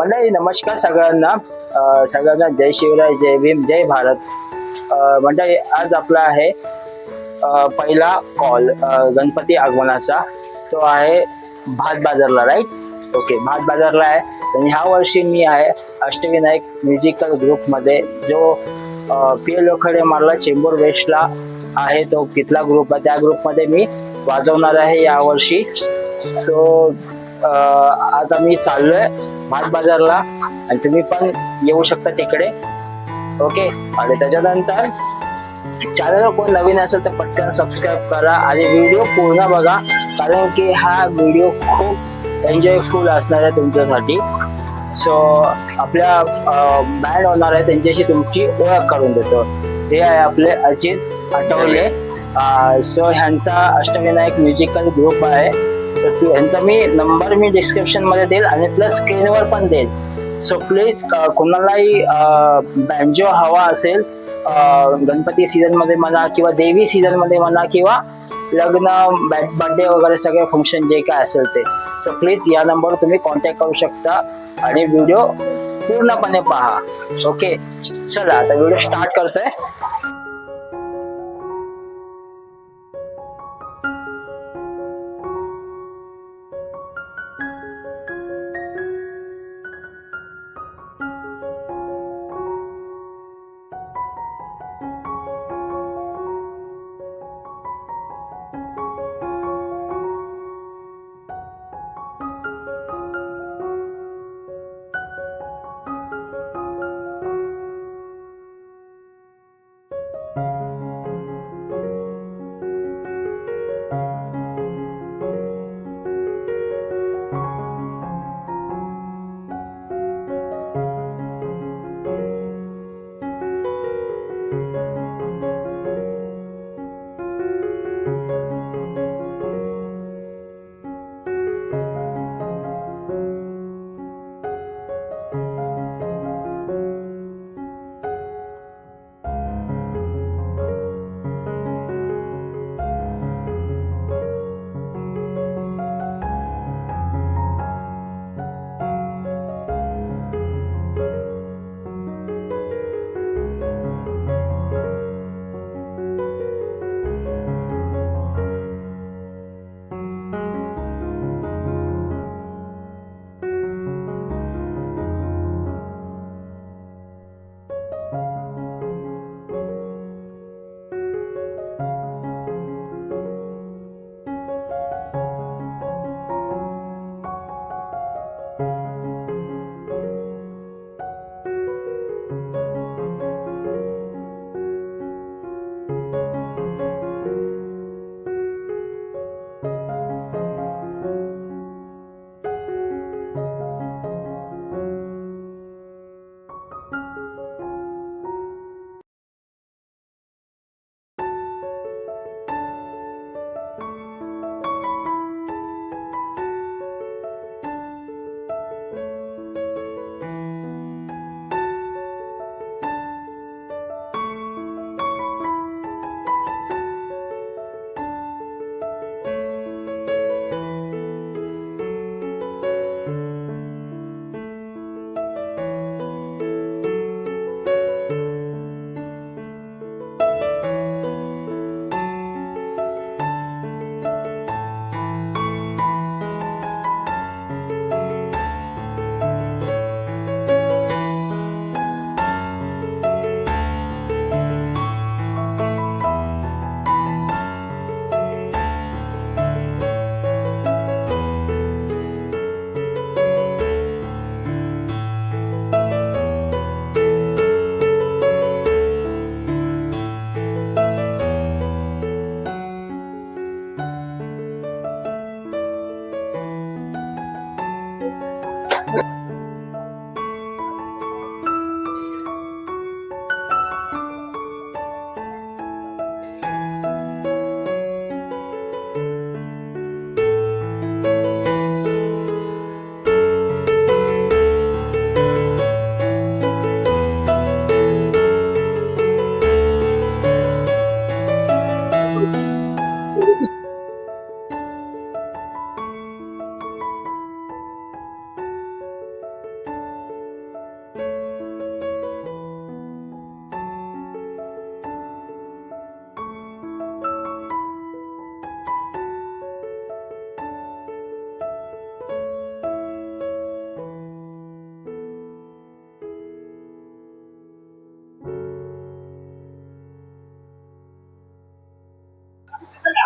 मंडळी नमस्कार सगळ्यांना. सगळ्यांना जय शिवराय जय भीम जय भारत. मंडळी आज आपला आहे पहिला कॉल गणपती आगमनाचा. तो आहे भात बाजारला राईट ओके भात बाजारला आहे. आणि ह्या वर्षी मी आहे अष्टविनायक म्युझिकल ग्रुपमध्ये जो पी एल लोखंडे मारला चेंबूर वेस्टला आहे. तो कितला ग्रुप आहे? त्या ग्रुपमध्ये मी वाजवणार आहे यावर्षी. सो आता मी चाललोय भात बाजारला आणि तुम्ही पण येऊ शकता तिकडे. ओके आणि त्याच्यानंतर चॅनल कोण नवीन असेल तर पटकन सबस्क्राईब करा आणि व्हिडिओ पूर्ण बघा. कारण की हा व्हिडिओ खूप एन्जॉयफुल असणार आहे तुमच्यासाठी. सो आपल्या बँड होणार आहे त्यांच्याशी तुमची ओळख करून देतो. हे आहे आपले अजित आठवले. सो ह्यांचा अष्टविनायक म्युझिकल ग्रुप आहे. यांचा मी नंबर मी डिस्क्रिप्शनमध्ये देईल आणि प्लस स्क्रीनवर पण देईल. सो प्लीज कोणालाही बँजो हवा असेल गणपती सीझनमध्ये म्हणा किंवा देवी सीझनमध्ये म्हणा किंवा लग्न बर्थडे वगैरे सगळे फंक्शन जे काय असेल ते. सो प्लीज या नंबरवर तुम्ही कॉन्टॅक्ट करू शकता आणि व्हिडिओ पूर्णपणे पहा. ओके चला आता व्हिडिओ स्टार्ट करतोय.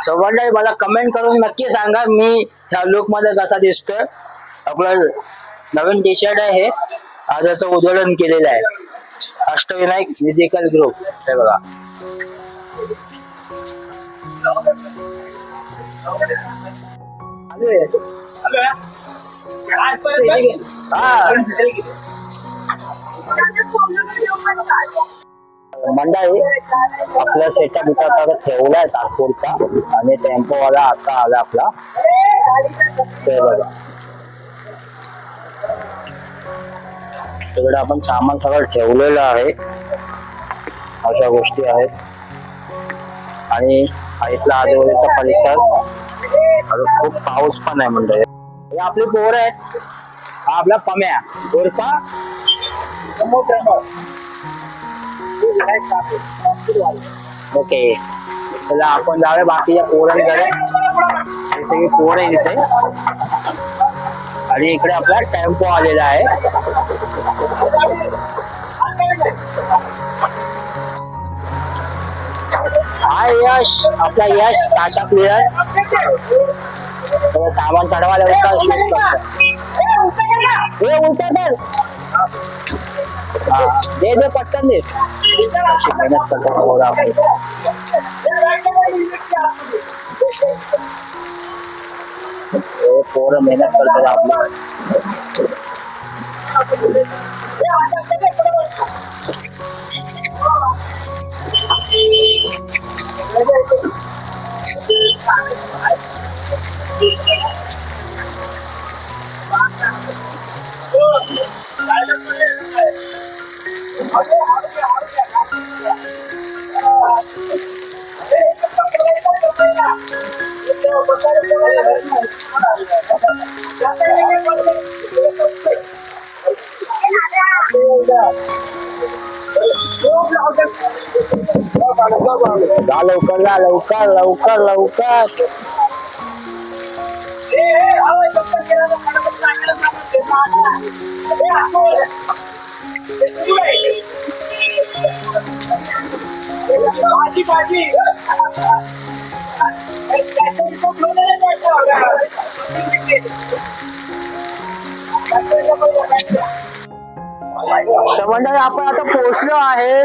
सर्वांना मला कमेंट करून नक्की सांगा. मी ह्या लुकमध्ये कसा दिसतोय. आपलं नवीन टी शर्ट आहे हे. आज याचं उद्घाटन केलेलं आहे. अष्टविनायक म्युझिकल ग्रुप हे बघा. चालू आहे. मंडळी आपला सेटअप इथं आता ठेवलाय तारपूरचा आणि टेम्पो वाला आता आला आपला. ते बघा. तिकडे आपण सामान सगळं ठेवलेलं आहे. अशा गोष्टी आहेत. आणि इथला आजूबाजूचा परिसर. खूप पाऊस पण आहे मंडळी. हे आपली पोर आहेत. हा आपला पम्या. उर्फा ओके चला आपण जाऊया बाकीच्या पोरांकडे. हे सगळी पोर आहे इथे. आणि इकडे आपला टेंपो आलेला आहे. हाय यश आपला यश ताशा प्लेयर सामान चढवा लवकर shoot दे दे पटकन दे अशी मेहनत करतो पोरं आपली. हे पोरं मेहनत करतात आपली जा लवकर जा लवकर लवकर लवकर भाजी भाजी समंडळ आपण आता पोहोचलो आहे.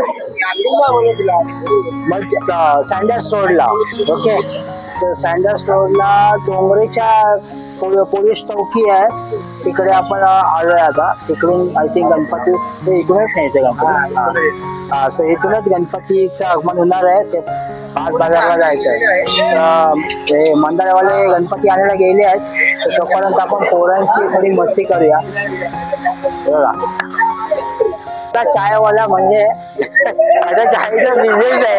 सँडर्स रोडला. ओके? तर सँडर्स रोडला डोंगरेच्या पोलीस चौकी आहे. तिकडे आपण आलोय आता. तिकडून आय थिंक गणपती ते इकडूनच न्यायचं गणपती हा सो इथूनच. गणपतीचं आगमन होणार आहे. ते पाच बाजारला जायचं आहे ते मंडळवाले गणपती आणायला गेले आहेत. तर तोपर्यंत आपण पोरांची थोडी मस्ती करूया. बघा. आता चायवाला म्हणजे आता चायचा बिझनेस आहे.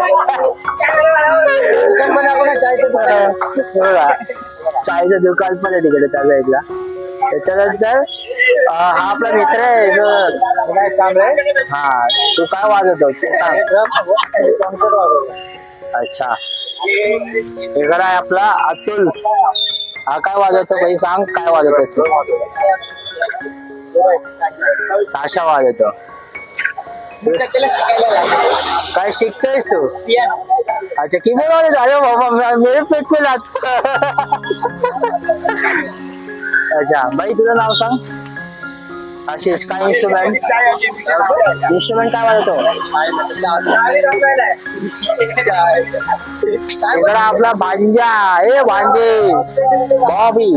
बघा. चायचं दुकान पण आहे तिकडे त्या साईडला त्याच्यानंतर हा आपला मित्र आहे जो हा तू काय वाजवतो? ते सांग. अच्छा. इकडं आहे आपला अतुल. हा काय वाजवतो काही सांग काय वाजवतोस तू? साशा वाजवतो. काय शिकतोयस तू? अच्छा कीबोर्ड वाले अरे बाबा मे- मेरे पेट पे लात अच्छा भाई तुझं नाव सांग. आशिष काय इन्स्ट्रुमेंट इन्स्ट्रुमेंट काय वाजवतो? इकडं आपला भांजा ए भांजे. बॉबी.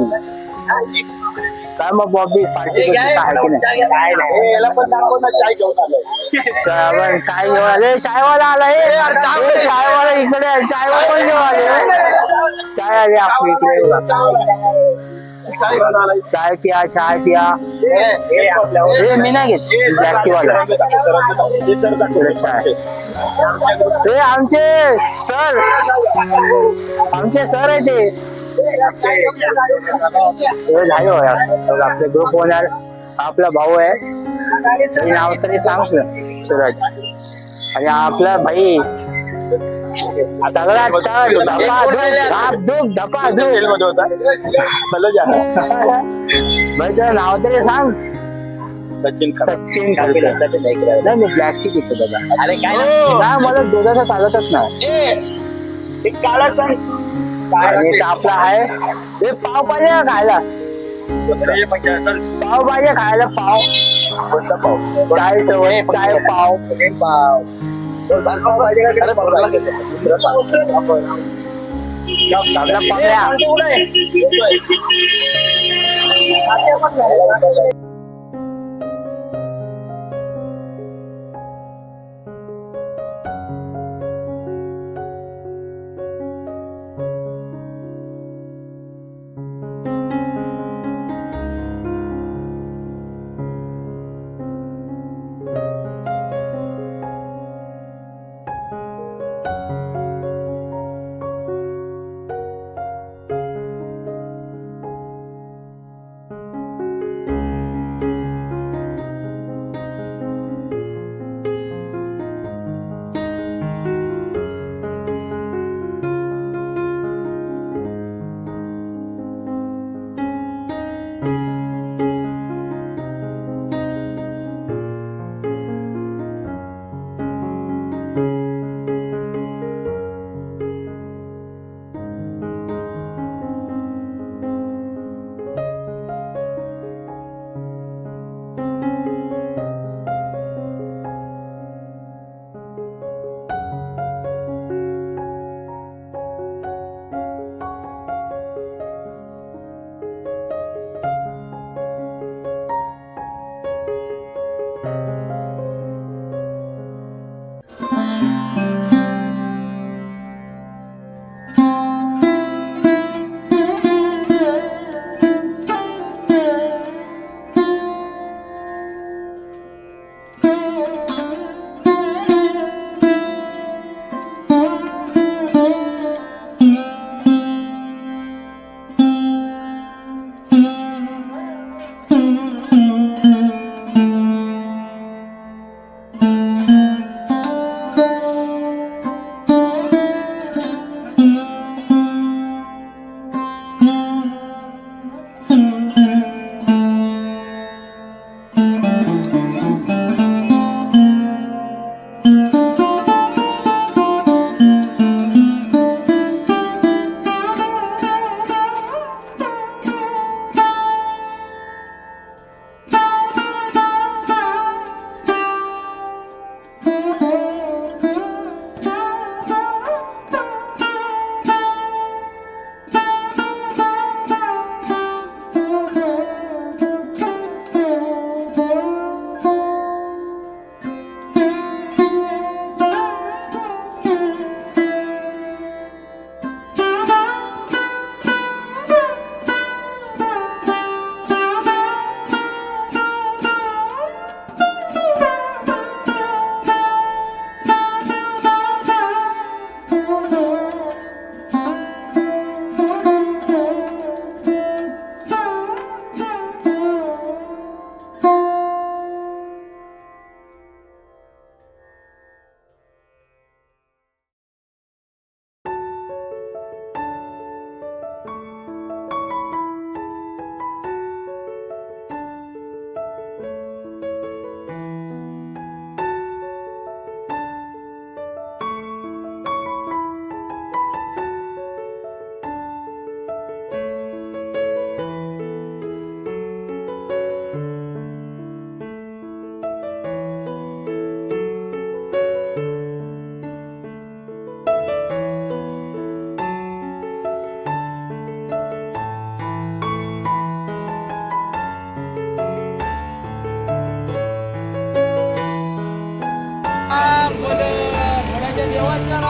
काय मग बॉबी पार्टी काय? की नाही. याला पण दाखव ना चाय घेऊन आलोय. साबण चाय घेऊन आले. चायवाला आला ए ए, चायवाला इकडे आहे. चायवाला पण घेऊन आले. चाय आली आपली इकडे. चाय आलाय पिया चाय पिया. ए मी नाही घेत. इकडे चाय. ए आमचे सर. आमचे सर आहे ते. हे हो यार. आपले ग्रुप ओनर आपला भाऊ आहे हे नाव तरी सांग सूरज आणि आपला भाई चला जा भाई तुझं नाव तरी सांग सचिन सचिन. नाही मी ब्लॅक टी पितो दादा अरे काय नाही मला दुधाचं चालतच नाही काला सांग आणि आपला आहे हे पाव पाहिजे का खायला? पाव पाहिजे खायला पाव. कोणता पाव? चाय सवय चाय पाव. पाव. सगळा पावल्या. দেওয়া